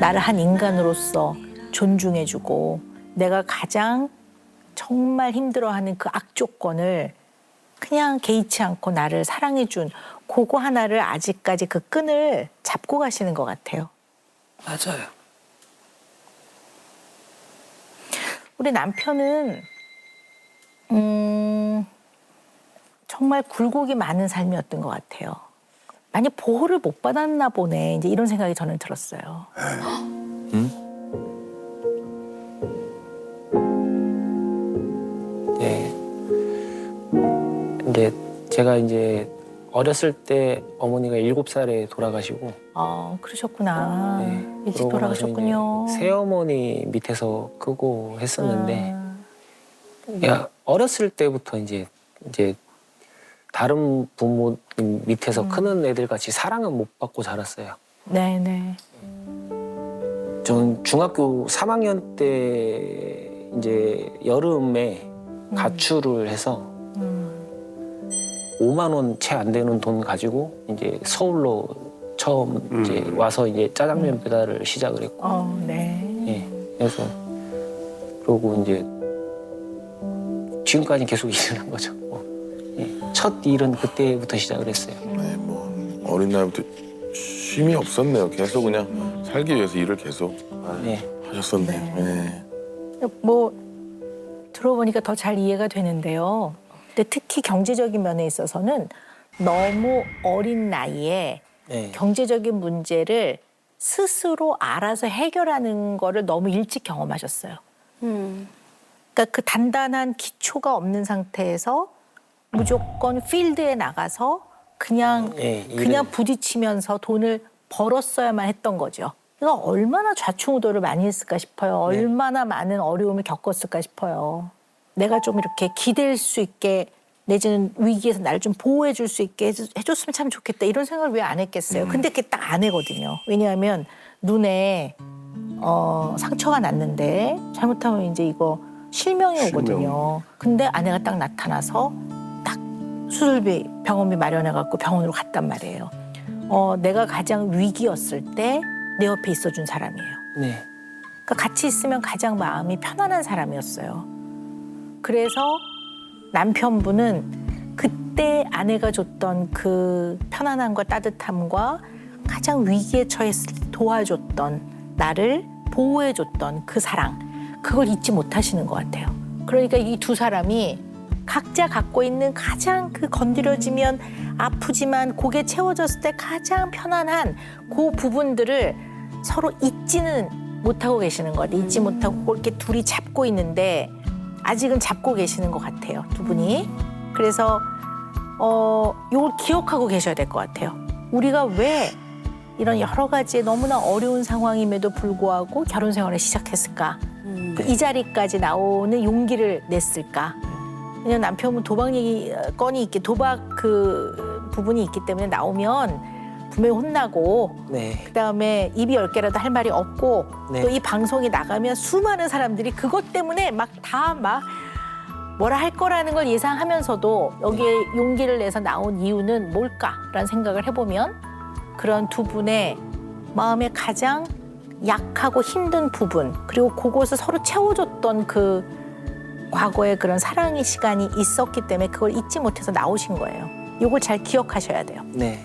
나를 한 인간으로서 존중해주고 내가 가장 정말 힘들어하는 그 악조건을 그냥 개의치 않고 나를 사랑해준 그거 하나를 아직까지 그 끈을 잡고 가시는 것 같아요. 맞아요. 우리 남편은 음, 정말 굴곡이 많은 삶이었던 것 같아요. 많이 보호를 못 받았나 보네. 이제 이런 생각이 저는 들었어요. 네. 이제 제가 이제 어렸을 때 어머니가 일곱 살에 돌아가시고 아, 그러셨구나. 네, 일찍 그러고 나서 돌아가셨군요. 새어머니 밑에서 크고 했었는데 아, 야, 어렸을 때부터 이제 이제 다른 부모님 밑에서 음. 크는 애들 같이 사랑은 못 받고 자랐어요. 네네. 전 중학교 3학년 때 이제 여름에 가출을 해서 음, 5만 원 채 안 되는 돈 가지고 이제 서울로 처음 음. 이제 와서 이제 짜장면 배달을 시작을 했고 어, 네. 예 그래서 그러고 이제 지금까지 계속 일을 한 거죠. 뭐. 예, 첫 일은 그때부터 시작을 했어요. 네, 뭐 어린 나이부터 쉼이 없었네요. 계속 그냥 살기 위해서 일을 계속 예. 하셨었네. 네. 네. 뭐 들어보니까 더 잘 이해가 되는데요. 근데 특히 경제적인 면에 있어서는 너무 어린 나이에 예. 경제적인 문제를 스스로 알아서 해결하는 거를 너무 일찍 경험하셨어요. 음. 그러니까 그 단단한 기초가 없는 상태에서 무조건 필드에 나가서 그냥 예, 일을- 그냥 부딪히면서 돈을 벌었어야만 했던 거죠. 이거 얼마나 좌충우돌을 많이 했을까 싶어요. 네. 얼마나 많은 어려움을 겪었을까 싶어요. 내가 좀 이렇게 기댈 수 있게 내지는 위기에서 나를 좀 보호해 줄 수 있게 해줬- 해줬으면 참 좋겠다 이런 생각을 왜 안 했겠어요. 음. 근데 그게 딱 아내거든요. 왜냐하면 눈에 어, 상처가 났는데 잘못하면 이제 이거 실명이 실명. 오거든요. 근데 아내가 딱 나타나서 딱 수술비 병원비 마련해 갖고 병원으로 갔단 말이에요. 어, 내가 가장 위기였을 때 내 옆에 있어준 사람이에요. 네. 그러니까 같이 있으면 가장 마음이 편안한 사람이었어요. 그래서 남편분은 그때 아내가 줬던 그 편안함과 따뜻함과 가장 위기에 처했을 때 도와줬던 나를 보호해줬던 그 사랑 그걸 잊지 못하시는 것 같아요. 그러니까 이 두 사람이 각자 갖고 있는 가장 그 건드려지면 아프지만 고개 채워졌을 때 가장 편안한 그 부분들을 서로 잊지는 못하고 계시는 것 같아요. 잊지 못하고 이렇게 둘이 잡고 있는데 아직은 잡고 계시는 것 같아요. 두 분이. 그래서 어, 이걸 기억하고 계셔야 될 것 같아요. 우리가 왜 이런 여러 가지 너무나 어려운 상황임에도 불구하고 결혼 생활을 시작했을까? 그이 자리까지 나오는 용기를 냈을까? 왜냐면 남편은 도박 얘기 어, 건이 있기 도박 그 부분이 있기 때문에 나오면 분명히 혼나고 네. 그다음에 입이 열 개라도 할 말이 없고 네. 또이 방송이 나가면 수많은 사람들이 그것 때문에 막 다막 뭐라 할 거라는 걸 예상하면서도 여기에 용기를 내서 나온 이유는 뭘까라는 생각을 해보면 그런 두 분의 마음의 가장 약하고 힘든 부분 그리고 그곳을 서로 채워줬던 그 과거의 그런 사랑의 시간이 있었기 때문에 그걸 잊지 못해서 나오신 거예요. 이걸 잘 기억하셔야 돼요. 네.